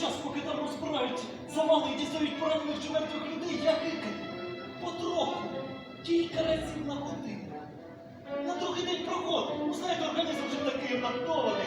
Час, поки там розбирають завали і дістають поранених чи мертвих людей, я кикаю. Потроху. Кілька разів на годину. На другий день проходить. Знаєте, організм вже такий адаптований.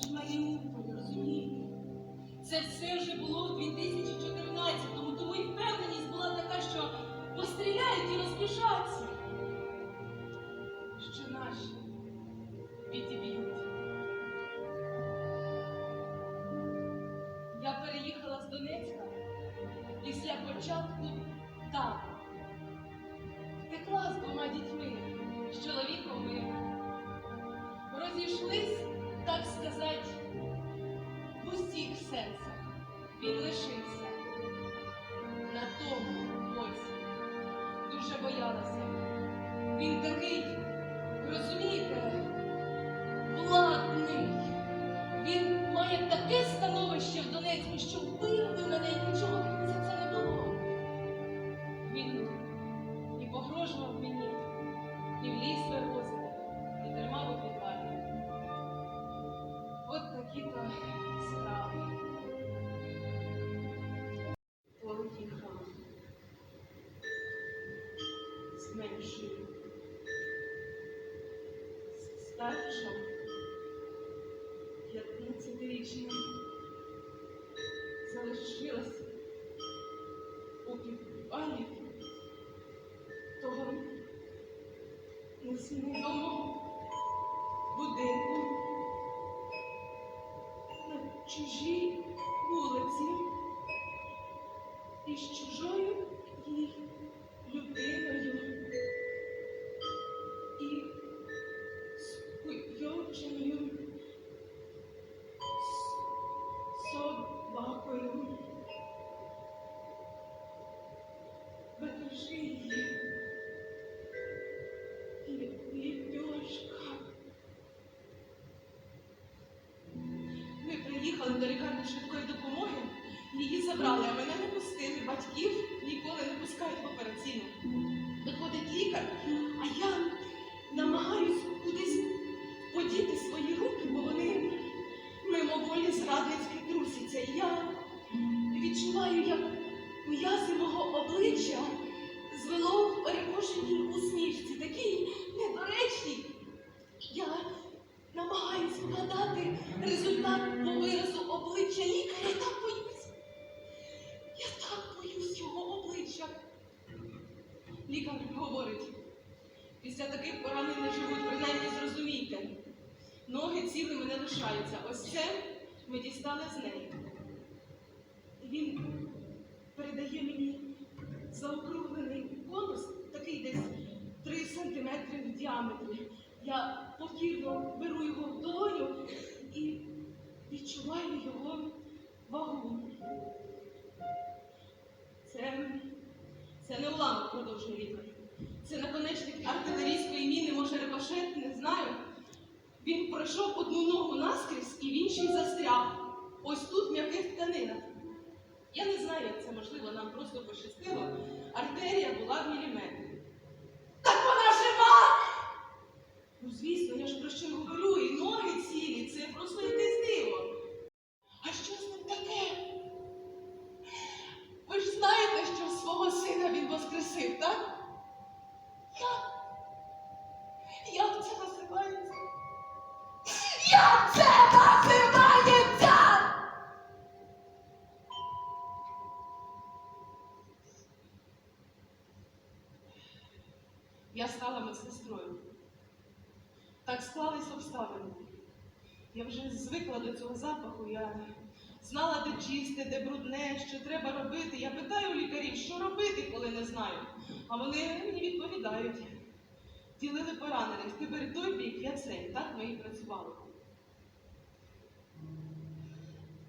Це ж Маріуполь, розумієте? Це все вже було у 2014-му, тому і впевненість була така, що постріляють і розбіжаться. Що наші відіб'ють. Я переїхала з Донецька після початку так. Втекла з двома дітьми, з чоловіком ми розійшлись, так сказати, в усіх сенсах. Він лишився на тому боці. Дуже боялася. Він такий, старшим. 15-річним залишилася у підвалі. Того несмілого будинку. На чужій вулиці. І з чужою приїхали до лікарні швидкої допомоги, її забрали, а мене не пустили. Батьків ніколи не пускають в операційну. Виходить лікар, а я намагаюсь кудись подіти свої руки, бо вони мимоволі зрадницьки трусяться. І я відчуваю, як м'язи мого обличчя звело в перекошеній усмішці, такій недоречній. Я намагаюсь вгадати результат по виразу обличчя лікаря. Я так боюсь. Я так боюсь його обличчя. Лікар говорить, після таких поранень не живуть, принаймні зрозумійте. Ноги цілими не лишаються. Ось це ми дістали з неї. Він передає мені заокруглений конус, такий десь 3 сантиметри в діаметрі. Я покірно беру його в долоню і відчуваю його вагу. Це, це не уламок, продовжує лікар. Це наконечник артилерійської міни, може рикошет, не знаю. Він пройшов одну ногу наскрізь і в іншій застряг. Ось тут м'яких тканинах. Я не знаю, як це можливо, нам просто пощастило. Артерія була в міліметрі. Так вона жива! Ну, звісно, я ж про що говорю, і ноги цілі, це просто якесь диво. А що з ним таке? Ви ж знаєте, що свого сина він воскресив, так? Як? Як це називається? Як це називається? Я стала медсестрою. Так склались обставини. Я вже звикла до цього запаху. Я знала, де чисте, де брудне, що треба робити. Я питаю лікарів, що робити, коли не знаю. А вони мені відповідають. Ділили поранених. Ти бери той бік, я цей. Так ми і працювали.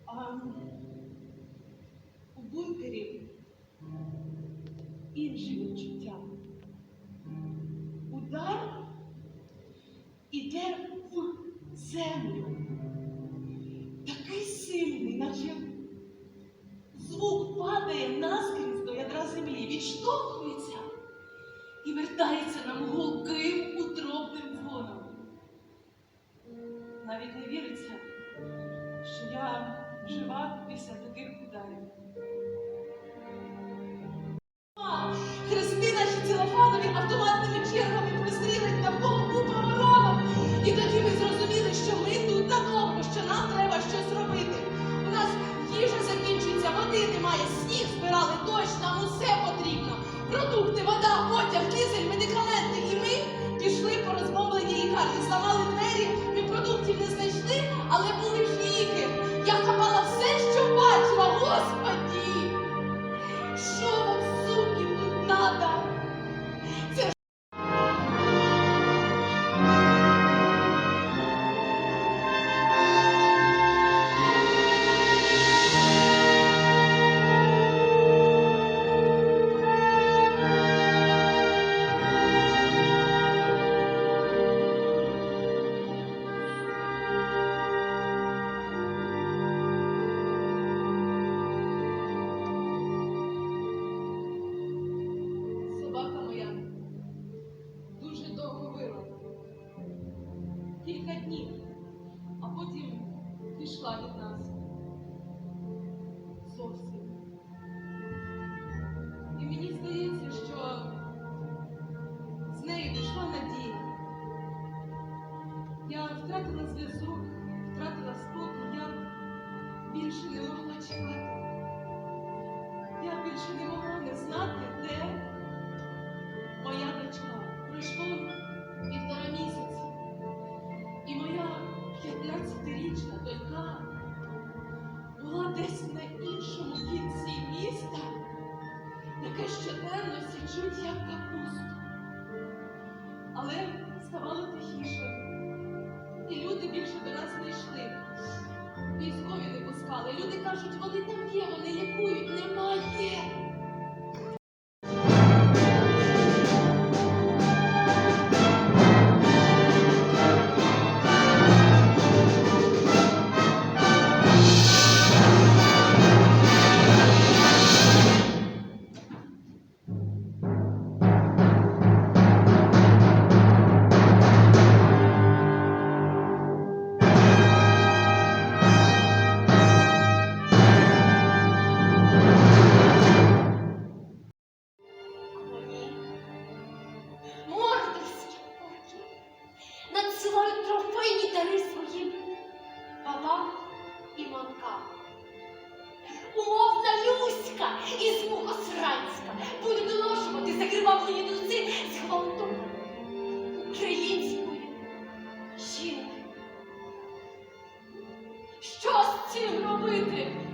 А у бункері інші відчуття. Удар іде в землю. Такий сильний, наче звук падає наскрізь до ядра землі, відштовхується і вертається нам гулким утробним дзвоном. Навіть не віриться, що я жива після таких ударів. Хрести наші цілофанові автоматними одяг, дизель, медикаменти. І ми пішли по розмовленій лікарні, зламали двері, ми продуктів не знайшли, але були кажуть, вони там є, вони лікують, немає. Робити?